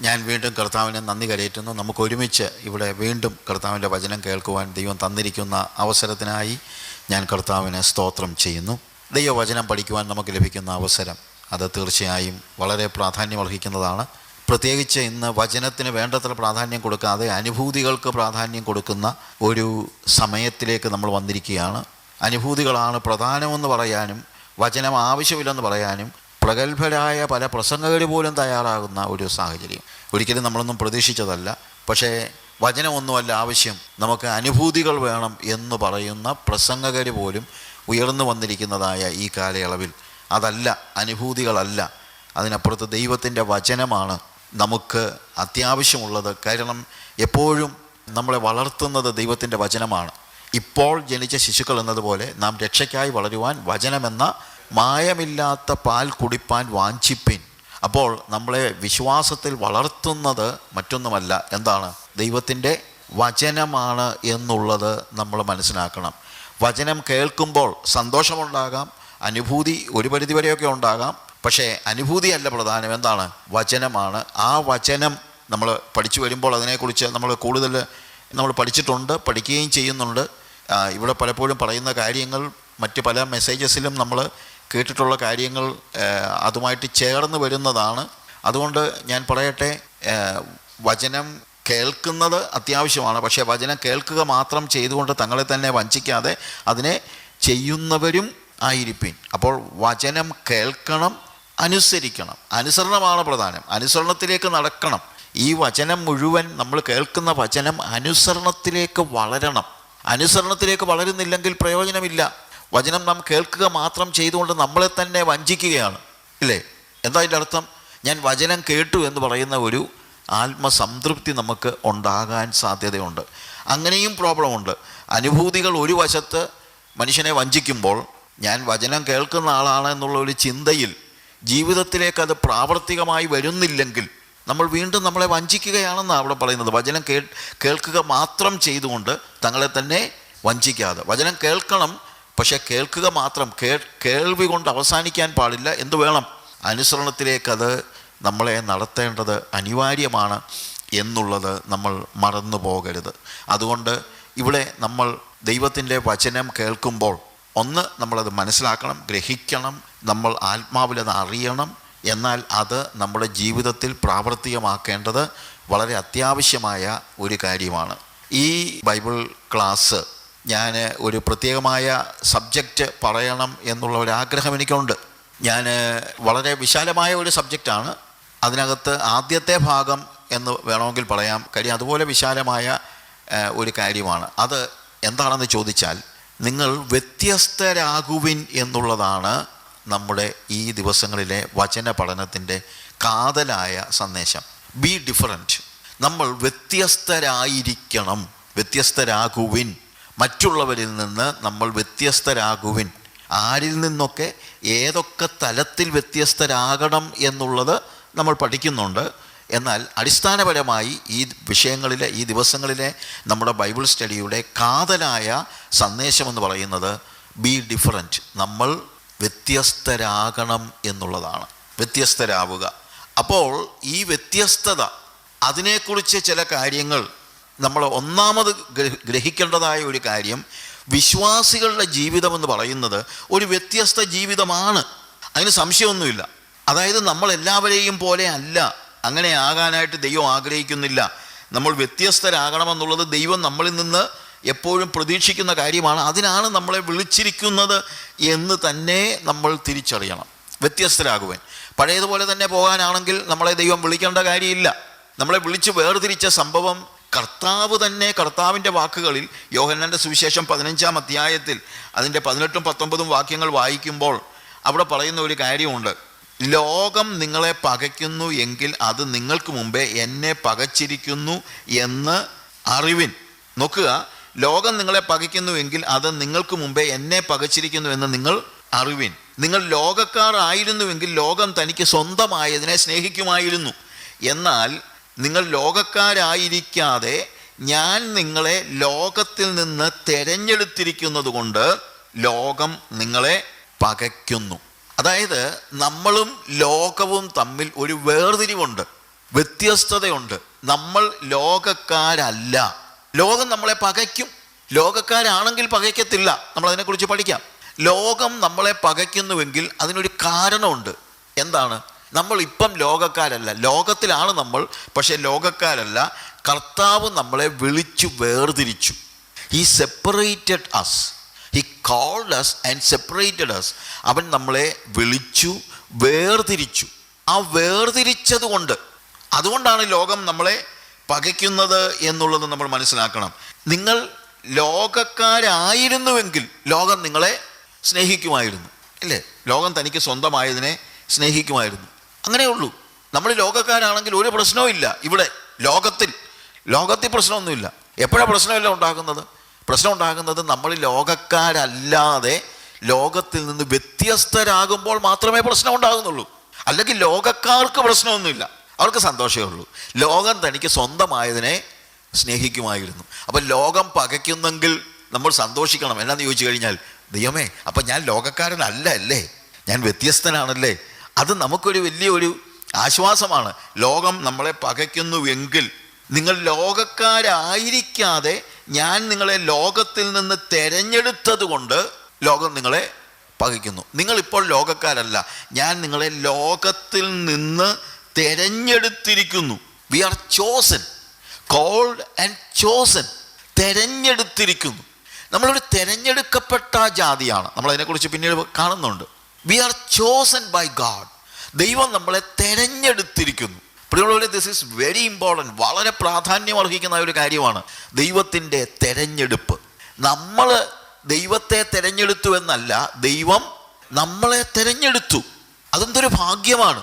ഞാൻ വീണ്ടും കർത്താവിനെ നന്ദി കരയറ്റുന്നു. നമുക്ക് ഒരുമിച്ച് ഇവിടെ വീണ്ടും കർത്താവിന്റെ വചനം കേൾക്കുവാൻ ദൈവം തന്നിരിക്കുന്ന അവസരത്തിനായി ഞാൻ കർത്താവിനെ സ്തോത്രം ചെയ്യുന്നു. ദൈവവചനം പഠിക്കുവാൻ നമുക്ക് ലഭിക്കുന്ന അവസരം അത് തീർച്ചയായും വളരെ പ്രാധാന്യം അർഹിക്കുന്നതാണ്. പ്രത്യേകിച്ച് ഇന്ന് വചനത്തിന് വേണ്ടത്ര പ്രാധാന്യം കൊടുക്കാതെ അനുഭൂതികൾക്ക് പ്രാധാന്യം കൊടുക്കുന്ന ഒരു സമയത്തിലേക്ക് നമ്മൾ വന്നിരിക്കുകയാണ്. അനുഭൂതികളാണ് പ്രധാനമെന്ന് പറയാനും വചനം ആവശ്യമില്ലെന്ന് പറയാനും പ്രഗത്ഭരായ പല പ്രസംഗകർ പോലും തയ്യാറാകുന്ന ഒരു സാഹചര്യം. ഒരിക്കലും നമ്മളൊന്നും പ്രതീക്ഷിച്ചതല്ല. പക്ഷേ വചനമൊന്നുമല്ല ആവശ്യം. നമുക്ക് അനുഭൂതികൾ വേണം എന്ന് പറയുന്ന പ്രസംഗകർ പോലും ഉയർന്നു വന്നിരിക്കുന്നതായ ഈ കാലയളവിൽ. അതല്ല അനുഭൂതികളല്ല. അതിനപ്പുറത്ത് ദൈവത്തിന്റെ വചനമാണ് നമുക്ക് അത്യാവശ്യമുള്ളത്. കാരണം എപ്പോഴും നമ്മളെ വളർത്തുന്നത് ദൈവത്തിന്റെ വചനമാണ്. ഇപ്പോൾ ജനിച്ച ശിശുക്കൾ എന്നതുപോലെ നാം രക്ഷയ്ക്കായി വളരുവാൻ വചനമെന്ന മായമില്ലാത്ത പാൽ കുടിപ്പാൻ വാഞ്ചിപ്പിൻ. അപ്പോൾ നമ്മളെ വിശ്വാസത്തിൽ വളർത്തുന്നത് മറ്റൊന്നുമല്ല. എന്താണ്? ദൈവത്തിന്റെ വചനമാണ് എന്നുള്ളത് നമ്മൾ മനസ്സിലാക്കണം. വചനം കേൾക്കുമ്പോൾ സന്തോഷമുണ്ടാകാം അനുഭൂതി ഒരു പരിധിവരെയൊക്കെ ഉണ്ടാകാം. പക്ഷേ അനുഭൂതിയല്ല പ്രധാനം. എന്താണ്? വചനമാണ്. ആ വചനം നമ്മൾ പഠിച്ചു വരുമ്പോൾ അതിനെക്കുറിച്ച് നമ്മൾ കൂടുതൽ നമ്മൾ പഠിച്ചിട്ടുണ്ട് പഠിക്കുകയും ചെയ്യുന്നുണ്ട്. ഇവിടെ പലപ്പോഴും പറയുന്ന കാര്യങ്ങൾ മറ്റ് പല മെസ്സേജസിലും നമ്മൾ കേട്ടിട്ടുള്ള കാര്യങ്ങൾ അതുമായിട്ട് ചേർന്ന് വരുന്നതാണ്. അതുകൊണ്ട് ഞാൻ പറയട്ടെ വചനം കേൾക്കുന്നത് അത്യാവശ്യമാണ്. പക്ഷേ വചനം കേൾക്കുക മാത്രം ചെയ്തുകൊണ്ട് തങ്ങളെ തന്നെ വഞ്ചിക്കാതെ അതിനെ ചെയ്യുന്നവരും ആയിരിപ്പിൻ. അപ്പോൾ വചനം കേൾക്കണം അനുസരിക്കണം. അനുസരണമാണ് പ്രധാനം. അനുസരണത്തിലേക്ക് നടക്കണം. ഈ വചനം മുഴുവൻ നമ്മൾ കേൾക്കുന്ന വചനം അനുസരണത്തിലേക്ക് വളരണം. അനുസരണത്തിലേക്ക് വളരുന്നില്ലെങ്കിൽ പ്രയോജനമില്ല. വചനം നാം കേൾക്കുക മാത്രം ചെയ്തുകൊണ്ട് നമ്മളെ തന്നെ വഞ്ചിക്കുകയാണ്. ഇല്ലേ? എന്താ അതിന്റെ അർത്ഥം? ഞാൻ വചനം കേട്ടു എന്ന് പറയുന്ന ഒരു ആത്മസംതൃപ്തി നമുക്ക് ഉണ്ടാകാൻ സാധ്യതയുണ്ട്. അങ്ങനെയും പ്രോബ്ലമുണ്ട്. അനുഭൂതികൾ ഒരു വശത്ത് മനുഷ്യനെ വഞ്ചിക്കുമ്പോൾ ഞാൻ വചനം കേൾക്കുന്ന ആളാണ് എന്നുള്ള ഒരു ചിന്തയിൽ ജീവിതത്തിലേക്ക് അത് പ്രാവർത്തികമായി വരുന്നില്ലെങ്കിൽ നമ്മൾ വീണ്ടും നമ്മളെ വഞ്ചിക്കുകയാണെന്നാണ് അവിടെ പറയുന്നത്. വചനം കേൾ കേൾക്കുക മാത്രം ചെയ്തുകൊണ്ട് തങ്ങളെ തന്നെ വഞ്ചിക്കാതെ. വചനം കേൾക്കണം പക്ഷെ കേൾക്കുക മാത്രം കേ കേൾവി കൊണ്ട് അവസാനിക്കാൻ പാടില്ല. എന്ത് വേണം? അനുസരണത്തിലേക്കത് നമ്മളെ നടത്തേണ്ടത് അനിവാര്യമാണ് എന്നുള്ളത് നമ്മൾ മറന്നു പോകരുത്. അതുകൊണ്ട് ഇവിടെ നമ്മൾ ദൈവത്തിന്റെ വചനം കേൾക്കുമ്പോൾ ഒന്ന് നമ്മളത് മനസ്സിലാക്കണം ഗ്രഹിക്കണം നമ്മൾ ആത്മാവിലത് അറിയണം. എന്നാൽ അത് നമ്മുടെ ജീവിതത്തിൽ പ്രാവർത്തികമാക്കേണ്ടത് വളരെ അത്യാവശ്യമായ ഒരു കാര്യമാണ്. ഈ ബൈബിൾ ക്ലാസ് ഞാൻ ഒരു പ്രത്യേകമായ സബ്ജക്റ്റ് പറയണം എന്നുള്ള ഒരു ആഗ്രഹം എനിക്കുണ്ട്. ഞാൻ വളരെ വിശാലമായ ഒരു സബ്ജക്റ്റാണ്. അതിനകത്ത് ആദ്യത്തെ ഭാഗം എന്ന് വേണമെങ്കിൽ പറയാം. കാര്യം അതുപോലെ വിശാലമായ ഒരു കാര്യമാണ്. അത് എന്താണെന്ന് ചോദിച്ചാൽ നിങ്ങൾ വ്യത്യസ്തരാകുവിൻ എന്നുള്ളതാണ് നമ്മുടെ ഈ ദിവസങ്ങളിലെ വചന പഠനത്തിന്റെ കാതലായ സന്ദേശം. ബി ഡിഫറന്റ് നമ്മൾ വ്യത്യസ്തരായിരിക്കണം. വ്യത്യസ്തരാകുവിൻ. മറ്റുള്ളവരിൽ നിന്ന് നമ്മൾ വ്യത്യസ്തരാകുവിൻ. ആരിൽ നിന്നൊക്കെ ഏതൊക്കെ തലത്തിൽ വ്യത്യസ്തരാകണം എന്നുള്ളത് നമ്മൾ പഠിക്കുന്നുണ്ട്. എന്നാൽ അടിസ്ഥാനപരമായി ഈ വിഷയങ്ങളിലെ ഈ ദിവസങ്ങളിലെ നമ്മുടെ ബൈബിൾ സ്റ്റഡിയുടെ കാതലായ സന്ദേശമെന്ന് പറയുന്നത് ബി ഡിഫറന്റ്. നമ്മൾ വ്യത്യസ്തരാകണം എന്നുള്ളതാണ്. വ്യത്യസ്തരാവുക. അപ്പോൾ ഈ വ്യത്യസ്തത അതിനെക്കുറിച്ച് ചില കാര്യങ്ങൾ നമ്മൾ ഒന്നാമത് ഗ്രഹിക്കേണ്ടതായ ഒരു കാര്യം വിശ്വാസികളുടെ ജീവിതം എന്ന് പറയുന്നത് ഒരു വ്യത്യസ്ത ജീവിതമാണ്. അതിന് സംശയമൊന്നുമില്ല. അതായത് നമ്മൾ എല്ലാവരെയും പോലെ അല്ല. അങ്ങനെ ആകാനായിട്ട് ദൈവം ആഗ്രഹിക്കുന്നില്ല. നമ്മൾ വ്യത്യസ്തരാകണമെന്നുള്ളത് ദൈവം നമ്മളിൽ നിന്ന് എപ്പോഴും പ്രതീക്ഷിക്കുന്ന കാര്യമാണ്. അതിനാണ് നമ്മളെ വിളിച്ചിരിക്കുന്നത് എന്ന് തന്നെ നമ്മൾ തിരിച്ചറിയണം. വ്യത്യസ്തരാകുവാൻ. പഴയതുപോലെ തന്നെ പോകാനാണെങ്കിൽ നമ്മളെ ദൈവം വിളിക്കേണ്ട കാര്യമില്ല. നമ്മളെ വിളിച്ച് വേർതിരിച്ച സംഭവം കർത്താവ് തന്നെ കർത്താവിന്റെ വാക്കുകളിൽ യോഹന്നാന്റെ സുവിശേഷം പതിനഞ്ചാം അധ്യായത്തിൽ അതിന്റെ പതിനെട്ടും പത്തൊമ്പതും വാക്യങ്ങൾ വായിക്കുമ്പോൾ അവിടെ പറയുന്ന ഒരു കാര്യമുണ്ട്. ലോകം നിങ്ങളെ പകയ്ക്കുന്നു എങ്കിൽ അത് നിങ്ങൾക്ക് മുമ്പേ എന്നെ പകച്ചിരിക്കുന്നു എന്ന് അറിവിൻ. നോക്കുക ലോകം നിങ്ങളെ പകയ്ക്കുന്നു എങ്കിൽ അത് നിങ്ങൾക്ക് മുമ്പേ എന്നെ പകച്ചിരിക്കുന്നു എന്ന് നിങ്ങൾ അറിവിൻ. നിങ്ങൾ ലോകക്കാരായിരുന്നുവെങ്കിൽ ലോകം തനിക്ക് സ്വന്തമായതിനെ സ്നേഹിക്കുമായിരുന്നു. എന്നാൽ നിങ്ങൾ ലോകക്കാരായിരിക്കാതെ ഞാൻ നിങ്ങളെ ലോകത്തിൽ നിന്ന് തിരഞ്ഞെടുത്തിരിക്കുന്നത് കൊണ്ട് ലോകം നിങ്ങളെ പകയ്ക്കുന്നു. അതായത് നമ്മളും ലോകവും തമ്മിൽ ഒരു വേർതിരിവുണ്ട് വ്യത്യസ്തതയുണ്ട്. നമ്മൾ ലോകക്കാരല്ല. ലോകം നമ്മളെ പകയ്ക്കും. ലോകക്കാരാണെങ്കിൽ പകയ്ക്കത്തില്ല. നമ്മൾ അതിനെക്കുറിച്ച് പഠിക്കാം. ലോകം നമ്മളെ പകയ്ക്കുന്നുവെങ്കിൽ അതിനൊരു കാരണമുണ്ട്. എന്താണ്? നമ്മൾ ഇപ്പം ലോകക്കാരല്ല. ലോകത്തിലാണ് നമ്മൾ പക്ഷേ ലോകക്കാരല്ല. കർത്താവ് നമ്മളെ വിളിച്ചു വേർതിരിച്ചു. He separated us he called us and separated us അവൻ നമ്മളെ വിളിച്ചു വേർതിരിച്ചു. ആ വേർതിരിച്ചത് കൊണ്ട്. അതുകൊണ്ടാണ് ലോകം നമ്മളെ പകയ്ക്കുന്നത് എന്നുള്ളത് നമ്മൾ മനസ്സിലാക്കണം. നിങ്ങൾ ലോകക്കാരായിരുന്നുവെങ്കിൽ ലോകം നിങ്ങളെ സ്നേഹിക്കുമായിരുന്നു. അല്ലേ? ലോകം തനിക്ക് സ്വന്തമായതിനെ സ്നേഹിക്കുമായിരുന്നു. അങ്ങനെയുള്ളൂ നമ്മൾ ലോകക്കാരാണെങ്കിൽ ഒരു പ്രശ്നവും ഇല്ല ഇവിടെ ലോകത്തിൽ. ലോകത്തിൽ പ്രശ്നമൊന്നുമില്ല. എപ്പോഴാണ് പ്രശ്നമല്ല ഉണ്ടാകുന്നത്? പ്രശ്നം ഉണ്ടാകുന്നത് നമ്മൾ ലോകക്കാരല്ലാതെ ലോകത്തിൽ നിന്ന് വ്യത്യസ്തരാകുമ്പോൾ മാത്രമേ പ്രശ്നം ഉണ്ടാകുന്നുള്ളൂ. അല്ലെങ്കിൽ ലോകക്കാർക്ക് പ്രശ്നമൊന്നുമില്ല. അവർക്ക് സന്തോഷമേ ഉള്ളൂ. ലോകം തനിക്ക് സ്വന്തമായതിനെ സ്നേഹിക്കുമായിരുന്നു. അപ്പം ലോകം പകയ്ക്കുന്നെങ്കിൽ നമ്മൾ സന്തോഷിക്കണം. എന്നാന്ന് ചോദിച്ചു കഴിഞ്ഞാൽ ദൈവമേ അപ്പം ഞാൻ ലോകക്കാരനല്ല അല്ലേ? ഞാൻ വ്യത്യസ്തനാണല്ലേ? അത് നമുക്കൊരു വലിയൊരു ആശ്വാസമാണ്. ലോകം നമ്മളെ പകയ്ക്കുന്നുവെങ്കിൽ നിങ്ങൾ ലോകക്കാരായിരിക്കാതെ ഞാൻ നിങ്ങളെ ലോകത്തിൽ നിന്ന് തിരഞ്ഞെടുത്തത് കൊണ്ട് ലോകം നിങ്ങളെ പകയ്ക്കുന്നു. നിങ്ങളിപ്പോൾ ലോകക്കാരല്ല. ഞാൻ നിങ്ങളെ ലോകത്തിൽ നിന്ന് തിരഞ്ഞെടുത്തിരിക്കുന്നു. We are chosen called and chosen തിരഞ്ഞെടുത്തിരിക്കുന്നു. നമ്മളൊരു തിരഞ്ഞെടുക്കപ്പെട്ട ജാതിയാണ്. നമ്മളതിനെക്കുറിച്ച് പിന്നീട് കാണുന്നുണ്ട്. We are chosen by God ദൈവം നമ്മളെ തിരഞ്ഞെടുത്തിരിക്കുന്നു. പ്രിയമുള്ളവരെ ദിസ് ഈസ് വെരി ഇമ്പോർട്ടന്റ് വളരെ പ്രാധാന്യം അർഹിക്കുന്ന ഒരു കാര്യമാണ് ദൈവത്തിന്റെ തെരഞ്ഞെടുപ്പ്. നമ്മൾ ദൈവത്തെ തിരഞ്ഞെടുത്തു എന്നല്ല ദൈവം നമ്മളെ തിരഞ്ഞെടുത്തു. അതെന്തൊരു ഭാഗ്യമാണ്.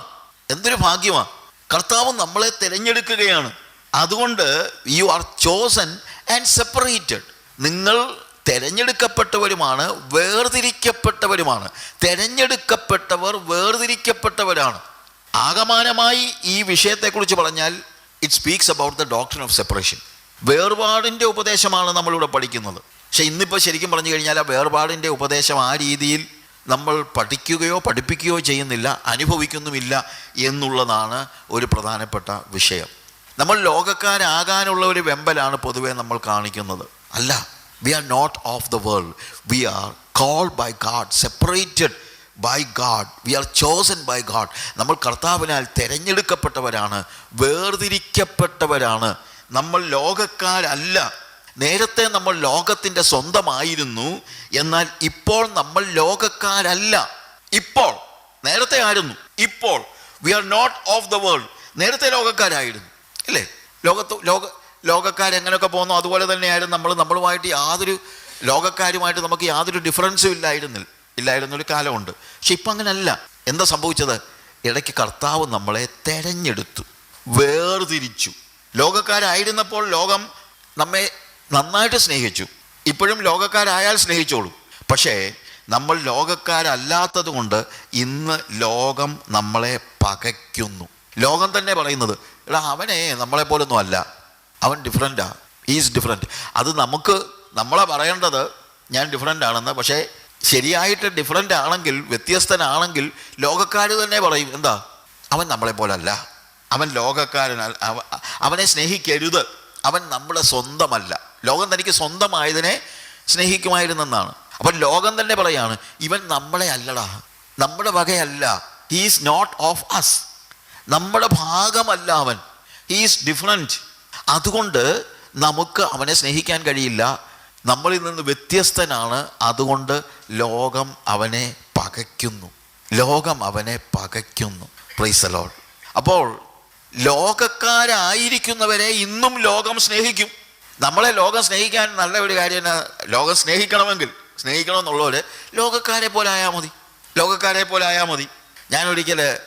എന്തൊരു ഭാഗ്യമാണ്. കർത്താവ് നമ്മളെ തിരഞ്ഞെടുക്കുകയാണ്. അതുകൊണ്ട് you are chosen and separated നിങ്ങൾ തിരഞ്ഞെടുക്കപ്പെട്ടവരുമാണ് വേർതിരിക്കപ്പെട്ടവരുമാണ്. തിരഞ്ഞെടുക്കപ്പെട്ടവർ വേർതിരിക്കപ്പെട്ടവരാണ്. ആകമാനമായി ഈ വിഷയത്തെക്കുറിച്ച് പറഞ്ഞാൽ it speaks about the doctor of separation വേർപാടിന്റെ ഉപദേശമാണ് നമ്മളിവിടെ പഠിക്കുന്നത്. പക്ഷെ ഇന്നിപ്പോൾ ശരിക്കും പറഞ്ഞു കഴിഞ്ഞാൽ ആ വേർപാടിന്റെ ഉപദേശം ആ രീതിയിൽ നമ്മൾ പഠിക്കുകയോ പഠിപ്പിക്കുകയോ ചെയ്യുന്നില്ല അനുഭവിക്കുന്നുമില്ല എന്നുള്ളതാണ് ഒരു പ്രധാനപ്പെട്ട വിഷയം. നമ്മൾ ലോകക്കാരാകാനുള്ള ഒരു വെമ്പലാണ് പൊതുവേ നമ്മൾ കാണിക്കുന്നത്. അല്ല we are not of the world we are called by God separated by God we are chosen by God നമ്മൾ കർത്താവിനാൽ തിരഞ്ഞെടുക്കപ്പെട്ടവരാണ് വേർതിരിക്കപ്പെട്ടവരാണ്. നമ്മൾ ലോകക്കാരല്ല. നേരത്തെ നമ്മൾ ലോകത്തിന്റെ സ്വന്തമായിരുന്നു. എന്നാൽ ഇപ്പോൾ നമ്മൾ ലോകക്കാരല്ല. ഇപ്പോൾ നേരത്തെ ആയിരുന്നു. ഇപ്പോൾ we are not of the world നേരത്തെ ലോകക്കാരായിരുന്നു. അല്ലേ ലോകത്ത് ലോക ലോകക്കാരെങ്ങനെയൊക്കെ പോകുന്നു അതുപോലെ തന്നെയായിരുന്നു നമ്മൾ നമ്മളുമായിട്ട് യാതൊരു ലോകക്കാരുമായിട്ട് നമുക്ക് യാതൊരു ഡിഫറൻസും ഇല്ലായിരുന്നില്ല ഇല്ലായിരുന്നൊരു കാലമുണ്ട്. പക്ഷെ ഇപ്പം അങ്ങനല്ല. എന്താ സംഭവിച്ചത്? ഇടയ്ക്ക് കർത്താവ് നമ്മളെ തെരഞ്ഞെടുത്തു വേർതിരിച്ചു. ലോകക്കാരായിരുന്നപ്പോൾ ലോകം നമ്മെ നന്നായിട്ട് സ്നേഹിച്ചു. ഇപ്പോഴും ലോകക്കാരായാൽ സ്നേഹിച്ചോളൂ. പക്ഷേ നമ്മൾ ലോകക്കാരല്ലാത്തത് കൊണ്ട് ഇന്ന് ലോകം നമ്മളെ പകയ്ക്കുന്നു. ലോകം തന്നെ പറയുന്നത് എടാ അവനെ നമ്മളെപ്പോലൊന്നും അല്ല. അവൻ ഡിഫറെന്റാ ഈസ് ഡിഫറെന്റ് അത് നമുക്ക് നമ്മളെ പറയേണ്ടത് ഞാൻ ഡിഫറെന്റ് ആണെന്ന്. പക്ഷേ ശരിയായിട്ട് ഡിഫറെന്റ് ആണെങ്കിൽ വ്യത്യസ്തനാണെങ്കിൽ ലോകക്കാർ തന്നെ പറയും എന്താ? അവൻ നമ്മളെ പോലല്ല. അവൻ ലോകക്കാരനല്ല. അവനെ സ്നേഹിക്കരുത്. അവൻ നമ്മളെ സ്വന്തമല്ല. ലോകം തനിക്ക് സ്വന്തമായതിനെ സ്നേഹിക്കുമായിരുന്നെന്നാണ്. അപ്പം ലോകം തന്നെ പറയാണ് ഇവൻ നമ്മളെ അല്ലടാ. നമ്മുടെ വകയല്ല. ഹീസ് നോട്ട് ഓഫ് അസ് നമ്മുടെ ഭാഗമല്ല അവൻ. ഹീസ് ഡിഫറെന്റ് അതുകൊണ്ട് നമുക്ക് അവനെ സ്നേഹിക്കാൻ കഴിയില്ല. നമ്മളിൽ നിന്ന് വ്യത്യസ്തനാണ്. അതുകൊണ്ട് ലോകം അവനെ പകയ്ക്കുന്നു. ലോകം അവനെ പകയ്ക്കുന്നു. പ്രൈസലോൾ അപ്പോൾ ലോകക്കാരായിരിക്കുന്നവരെ ഇന്നും ലോകം സ്നേഹിക്കും. നമ്മളെ ലോകം സ്നേഹിക്കാൻ നല്ല ഒരു കാര്യം ലോകം സ്നേഹിക്കണമെങ്കിൽ സ്നേഹിക്കണമെന്നുള്ളവർ ലോകക്കാരെ പോലെ ആയാൽ മതി. ലോകക്കാരെ പോലെ ആയാൽ മതി. ഞാനൊരിക്കൽ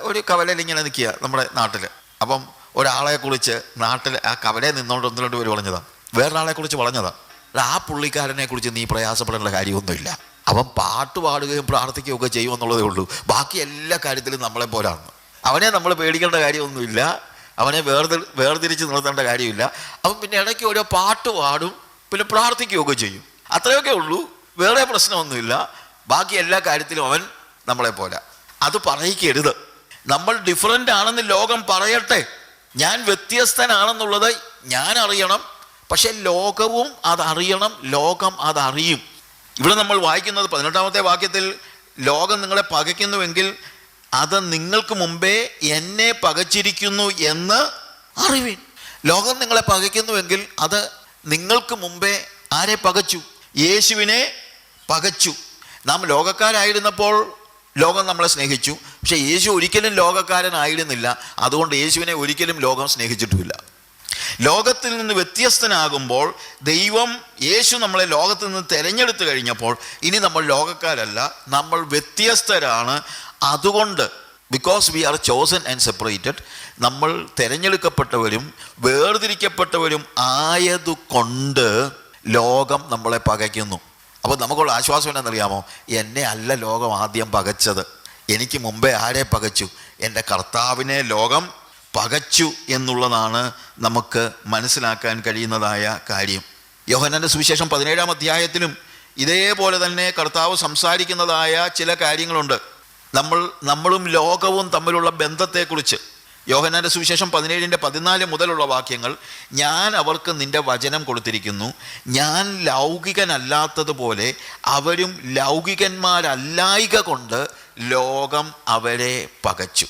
ഒരു കവലയിൽ ഇങ്ങനെ നിൽക്കുക നമ്മുടെ നാട്ടിൽ അപ്പം ഒരാളെ കുറിച്ച് നാട്ടിൽ ആ കവലെ നിന്നോണ്ട് ഒന്ന് രണ്ട് പേര് പറഞ്ഞതാണ് വേറൊരാളെ കുറിച്ച് പറഞ്ഞതാണ് എടാ, ആ പുള്ളിക്കാരനെ കുറിച്ച് നീ പ്രയാസപ്പെടേണ്ട കാര്യമൊന്നുമില്ല. അവൻ പാട്ട് പാടുകയും പ്രാർത്ഥിക്കുകയും ഒക്കെ ചെയ്യുമെന്നുള്ളതേ ഉള്ളൂ. ബാക്കി എല്ലാ കാര്യത്തിലും നമ്മളെ പോലാണ്. അവനെ നമ്മൾ പേടിക്കേണ്ട കാര്യമൊന്നുമില്ല. അവനെ വേർതി വേർതിരിച്ച് നിർത്തേണ്ട കാര്യമില്ല. അവൻ പിന്നെ ഇടയ്ക്ക് ഓരോ പാട്ട് പാടും പിന്നെ പ്രാർത്ഥിക്കുകയൊക്കെ ചെയ്യും. അത്രയൊക്കെ ഉള്ളൂ. വേറെ പ്രശ്നമൊന്നുമില്ല. ബാക്കി എല്ലാ കാര്യത്തിലും അവൻ നമ്മളെ പോലെ. അത് പറയിക്കരുത്. നമ്മൾ ഡിഫറന്റ് ആണെന്ന് ലോകം പറയട്ടെ. ഞാൻ വ്യത്യസ്തനാണെന്നുള്ളത് ഞാൻ അറിയണം പക്ഷെ ലോകവും അതറിയണം ലോകം അതറിയും. ഇവിടെ നമ്മൾ വായിക്കുന്നത് പതിനെട്ടാമത്തെ വാക്യത്തിൽ ലോകം നിങ്ങളെ പകയ്ക്കുന്നുവെങ്കിൽ അത് നിങ്ങൾക്ക് മുമ്പേ എന്നെ പകച്ചിരിക്കുന്നു എന്ന് അറിവിൻ. ലോകം നിങ്ങളെ പകയ്ക്കുന്നുവെങ്കിൽ അത് നിങ്ങൾക്ക് മുമ്പേ ആരെ പകച്ചു? യേശുവിനെ പകച്ചു. നാം ലോകക്കാരായിരുന്നപ്പോൾ ലോകം നമ്മളെ സ്നേഹിച്ചു. പക്ഷേ യേശു ഒരിക്കലും ലോകക്കാരനായിരുന്നില്ല. അതുകൊണ്ട് യേശുവിനെ ഒരിക്കലും ലോകം സ്നേഹിച്ചിട്ടുമില്ല. ലോകത്തിൽ നിന്ന് വ്യത്യസ്തനാകുമ്പോൾ ദൈവം യേശു നമ്മളെ ലോകത്തിൽ നിന്ന് തിരഞ്ഞെടുത്തു കഴിഞ്ഞപ്പോൾ ഇനി നമ്മൾ ലോകക്കാരല്ല നമ്മൾ വ്യത്യസ്തരാണ്. അതുകൊണ്ട് because we are chosen and separated നമ്മൾ തിരഞ്ഞെടുക്കപ്പെട്ടവരും വേർതിരിക്കപ്പെട്ടവരും ആയതുകൊണ്ട് ലോകം നമ്മളെ പകയ്ക്കുന്നു. അപ്പോൾ നമുക്കുള്ള ആശ്വാസം എന്താണെന്നറിയാമോ? എന്നെ അല്ല ലോകം ആദ്യം പകച്ചത്. എനിക്ക് മുമ്പേ ആരെ പകച്ചു? എന്റെ കർത്താവിനെ ലോകം പകച്ചു എന്നുള്ളതാണ് നമുക്ക് മനസ്സിലാക്കാൻ കഴിയുന്നതായ കാര്യം. യോഹനന്റെ സുവിശേഷം പതിനേഴാം അധ്യായത്തിലും ഇതേപോലെ തന്നെ കർത്താവ് സംസാരിക്കുന്നതായ ചില കാര്യങ്ങളുണ്ട്. നമ്മൾ നമ്മളും ലോകവും തമ്മിലുള്ള ബന്ധത്തെക്കുറിച്ച്. യോഹനാന്റെ സുവിശേഷം പതിനേഴിന്റെ പതിനാല് മുതലുള്ള വാക്യങ്ങൾ ഞാൻ അവർക്ക് നിന്റെ വചനം കൊടുത്തിരിക്കുന്നു. ഞാൻ ലൗകികനല്ലാത്തതുപോലെ അവരും ലൗകികന്മാരല്ലായിക കൊണ്ട് ലോകം അവരെ പകച്ചു.